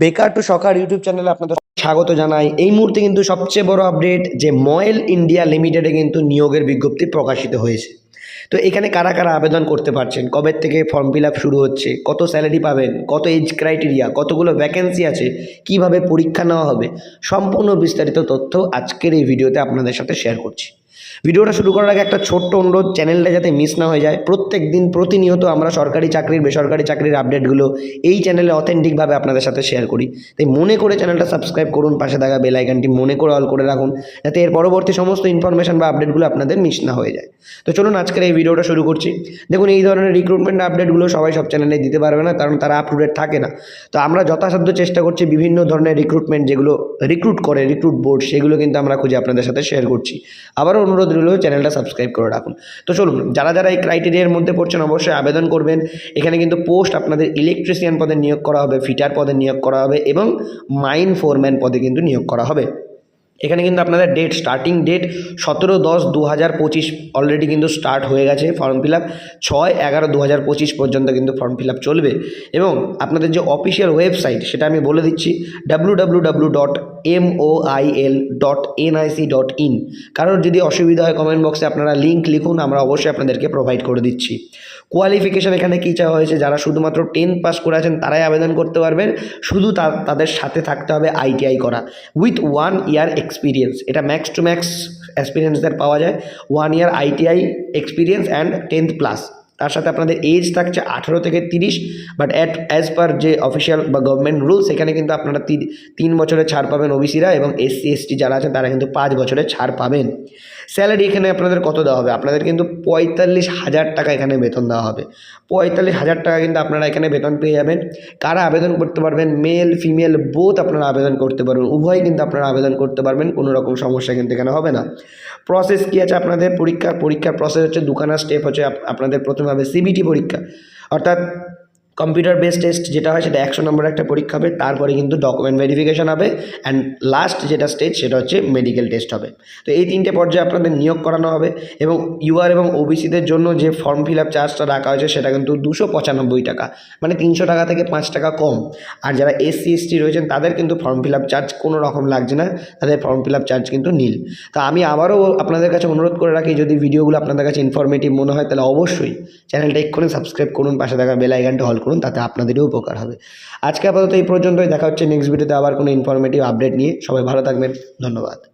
বেকার টু সকার ইউটিউব চ্যানেলে আপনাদের স্বাগত জানাই। এই মুহূর্তে কিন্তু সবচেয়ে বড় আপডেট যে ময়েল ইন্ডিয়া লিমিটেডে কিন্তু নিয়োগের বিজ্ঞপ্তি প্রকাশিত হয়েছে। তো এখানে কারা কারা আবেদন করতে পারছেন? কবে থেকে ফর্ম ফিল শুরু হচ্ছে? কত স্যালারি পাবেন? কত এজ ক্রাইটেরিয়া কতগুলো ভ্যাকেন্সি আছে? কীভাবে পরীক্ষা নেওয়া হবে? সম্পূর্ণ বিস্তারিত তথ্য আজকের এই ভিডিওতে আপনাদের সাথে শেয়ার করছি। ভিডিওটা শুরু করার আগে একটা ছোট্ট অনুরোধ, চ্যানেলটা যাতে মিস না হয়ে যায় প্রত্যেক দিন প্রতিনিয়ত আমরা সরকারি চাকরির, বেসরকারি চাকরির আপডেটগুলো এই চ্যানেলে অথেন্টিকভাবে আপনাদের সাথে শেয়ার করি। তাই মনে করে চ্যানেলটা সাবস্ক্রাইব করুন, পাশে থাকা বেল আইকনটি মনে করে অল করে রাখুন, যাতে এর পরবর্তী সমস্ত ইনফরমেশন বা আপডেটগুলো আপনাদের মিস না হয়ে যায়। তো চলুন আজকের এই ভিডিওটা শুরু করছি। দেখুন, এই ধরনের রিক্রুটমেন্ট আপডেটগুলো সবাই সব চ্যানেলে দিতে পারবে না, কারণ তারা আপ টু ডেট থাকে না। তো আমরা যথাসাধ্য চেষ্টা করছি বিভিন্ন ধরনের রিক্রুটমেন্ট যেগুলো রিক্রুট করে রিক্রুট বোর্ড সেগুলো কিন্তু আমরা খুঁজে আপনাদের সাথে শেয়ার করছি। আবারও অনুরোধ রইল, চ্যানেলটা সাবস্ক্রাইব করে রাখুন। তো চলুন, যারা যারা এই ক্রাইটেরিয়ার মধ্যে পড়ছেন, অবশ্যই আবেদন করবেন। এখানে কিন্তু পোস্ট আপনাদের ইলেকট্রিশিয়ান পদে নিয়োগ করা হবে ফিটার পদে নিয়োগ করা হবে এবং মাইন ফোরম্যান পদে কিন্তু নিয়োগ করা হবে। এখানে কিন্তু আপনাদের ডেট স্টার্টিং ডেট সতেরো দশ দু হাজার পঁচিশ অলরেডি কিন্তু স্টার্ট হয়ে গেছে ফর্ম ফিল আপ ছয় এগারো দু হাজার পঁচিশ পর্যন্ত কিন্তু ফর্ম ফিল আপ চলবে। এবং আপনাদের যে অফিসিয়াল ওয়েবসাইট সেটা আমি বলে দিচ্ছি W W W dot M O I L dot NIC dot in কারোর যদি অসুবিধা হয় কমেন্ট বক্সে আপনারা লিঙ্ক লিখুন, আমরা অবশ্যই আপনাদেরকে প্রোভাইড করে দিচ্ছি। কোয়ালিফিকেশান এখানে কী চাওয়া হয়েছে? যারা শুধুমাত্র টেন্থ পাস করে আছেন, তারাই আবেদন করতে পারবেন। শুধু তাদের সাথে থাকতে হবে আইটিআই করা। উইথ ওয়ান ইয়ার এক্সপিরিয়েন্স এটা ম্যাক্স টু ম্যাক্স এক্সপিরিয়েন্সদের পাওয়া যায়। One year ITI experience and tenth plus তার সাথে আপনাদের এজ থাকছে আঠেরো থেকে তিরিশ বাট অ্যাট অ্যাজ পার যে অফিসিয়াল বা গভর্নমেন্ট রুলস এখানে কিন্তু আপনারা তিন বছরের ছাড় পাবেন ওবিসিরা এবং এসসি এসটি যারা আছেন, তারা কিন্তু পাঁচ বছরের ছাড় পাবেন। স্যালারি এখানে আপনাদের কত দেওয়া হবে? আপনাদের কিন্তু পঁয়তাল্লিশ হাজার টাকা এখানে বেতন দেওয়া হবে। পঁয়তাল্লিশ হাজার টাকা কিন্তু আপনারা এখানে বেতন পেয়ে যাবেন। কারা আবেদন করতে পারবেন? মেল ফিমেল বোথ আপনারা আবেদন করতে পারবেন। উভয় কিন্তু আপনারা আবেদন করতে পারবেন, কোনো রকম সমস্যা কিন্তু এখানে হবে না। প্রসেস কী আছে আপনাদের? পরীক্ষার পরীক্ষার প্রসেস হচ্ছে, দুখানা স্টেপ হচ্ছে, আপ- আপনাদের প্রথমে হবে সিবিটি পরীক্ষা। অর্থাৎ কম্পিউটার বেস টেস্ট যেটা হয় সেটা একশো নম্বর একটা পরীক্ষা হবে, তারপরে কিন্তু ডকুমেন্ট ভেরিফিকেশন হবে অ্যান্ড লাস্ট যেটা স্টেজ সেটা হচ্ছে মেডিকেল টেস্ট হবে। তো এই তিনটে পর্যায়ে আপনাদের নিয়োগ করানো হবে, এবং ইউআর এবং ওবিসিদের জন্য যে ফর্ম ফিল আপ চার্জটা রাখা হয়েছে সেটা কিন্তু দুশো পঁচানব্বই টাকা মানে তিনশো টাকা থেকে পাঁচ টাকা কম। আর যারা এসসি এসটি রয়েছেন, তাদের কিন্তু ফর্ম ফিল আপ চার্জ কোনো রকম লাগছে না, তাদের ফর্ম ফিল আপ চার্জ কিন্তু নীল। তো আমি আবারও আপনাদের কাছে অনুরোধ করে রাখি, যদি ভিডিওগুলো আপনাদের কাছে ইনফরমেটিভ মনে হয়, তাহলে অবশ্যই চ্যানেলটা এক্ষুনি সাবস্ক্রাইব করুন, পাশে থাকা বেল আইকনটা হল করুন, তাতে আপনাদেরও উপকার হবে। আজকে আপাতত এই পর্যন্তই, দেখা হচ্ছে নেক্সট ভিডিওতে আবার কোনো ইনফরমেটিভ আপডেট নিয়ে। সবাই ভালো থাকবেন, ধন্যবাদ।